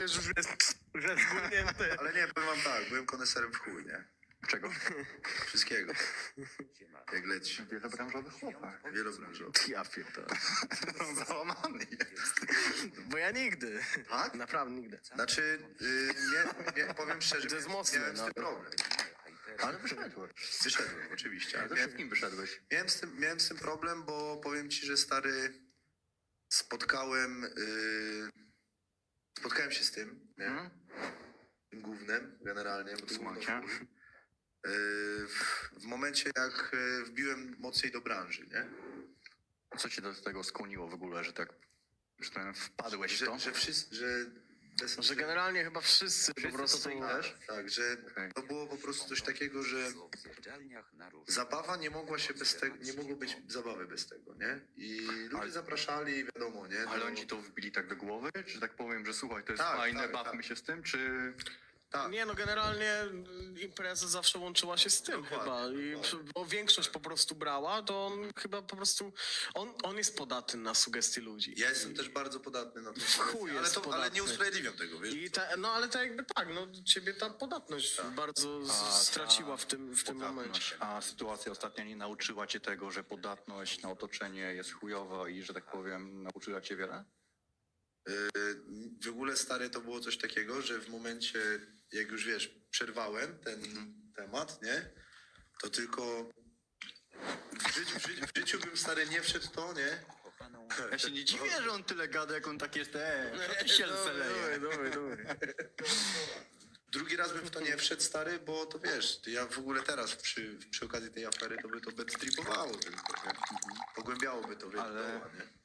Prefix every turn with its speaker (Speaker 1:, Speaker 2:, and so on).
Speaker 1: jest, już jest.
Speaker 2: Ale nie, powiem wam tak, byłem koneserem w chuj, nie?
Speaker 3: Czego?
Speaker 2: Wszystkiego. Jak leci.
Speaker 3: Wielobranżowy chłopak.
Speaker 2: Wielobranżowy.
Speaker 1: Ja pierdolę.
Speaker 2: Załamany jest.
Speaker 1: Bo ja nigdy.
Speaker 2: Tak?
Speaker 1: Naprawdę nigdy.
Speaker 2: Znaczy, y, nie, nie, powiem szczerze,
Speaker 1: To jest
Speaker 2: miałem-
Speaker 1: mocne,
Speaker 2: miałem z
Speaker 1: no.
Speaker 2: tym problem.
Speaker 3: Ale wyszedłeś.
Speaker 2: Wyszedłem, oczywiście.
Speaker 3: Ale
Speaker 2: miałem,
Speaker 3: wszystkim wyszedłeś.
Speaker 2: miałem, z tym, miałem z tym problem, bo powiem ci, że stary, spotkałem, y, spotkałem się z tym, nie?
Speaker 3: Mhm.
Speaker 2: tym głównym generalnie. Bo
Speaker 3: cię.
Speaker 2: w w, momencie, jak y, wbiłem mocniej do branży, nie?
Speaker 3: Co cię do tego skłoniło w ogóle, że tak, że wpadłeś w to?
Speaker 2: Że, że wszyscy, że...
Speaker 1: Że generalnie chyba wszyscy po prostu...
Speaker 2: Tak,
Speaker 3: też?
Speaker 2: tak, że
Speaker 3: Okej.
Speaker 2: to było po prostu coś takiego, że zabawa nie mogła się bez tego, nie mogło być zabawy bez tego, nie? I ludzie zapraszali, wiadomo, nie?
Speaker 3: Ale
Speaker 2: No,
Speaker 3: oni ci to wbili tak do głowy? Czy tak powiem, że słuchaj, to jest
Speaker 2: Tak,
Speaker 3: fajne,
Speaker 2: tak,
Speaker 3: bawmy
Speaker 2: tak.
Speaker 3: się z tym, czy...
Speaker 2: tak,
Speaker 1: Nie no, generalnie y, impreza zawsze łączyła się z tym
Speaker 2: Dokładnie,
Speaker 1: chyba. I,
Speaker 2: dokładnie.
Speaker 1: bo większość po prostu brała, to on chyba po prostu... On, on jest podatny na sugestie ludzi.
Speaker 2: ja jestem też bardzo podatny na to.
Speaker 1: chuj
Speaker 2: ale,
Speaker 1: jest
Speaker 2: to, ale
Speaker 1: podatny.
Speaker 2: nie usprawiedliwiam tego, wiesz?
Speaker 1: I ta, no ale to jakby tak, no ciebie ta podatność
Speaker 2: Tak.
Speaker 1: bardzo z,
Speaker 3: A,
Speaker 1: straciła
Speaker 3: ta
Speaker 1: w tym, w tym
Speaker 3: podatność.
Speaker 1: momencie.
Speaker 3: A sytuacja ostatnia nie nauczyła cię tego, że podatność na otoczenie jest chujowa i, że tak powiem, nauczyła cię wiele?
Speaker 2: Y, W ogóle stary to było coś takiego, że w momencie, jak już wiesz, przerwałem ten temat, nie? To tylko w życiu, w życiu, w życiu bym stary nie wszedł w to, nie?
Speaker 3: Ja się nie dziwię, że on tyle gada, jak on tak jest, eee,
Speaker 1: Dobry, dobry, dobry.
Speaker 2: Drugi raz bym w to nie wszedł, stary, bo to wiesz, ja w ogóle teraz przy, przy okazji tej afery to by to by stripowało tylko, nie? Pogłębiałoby to, wiesz,
Speaker 3: Ale-
Speaker 2: doła, nie?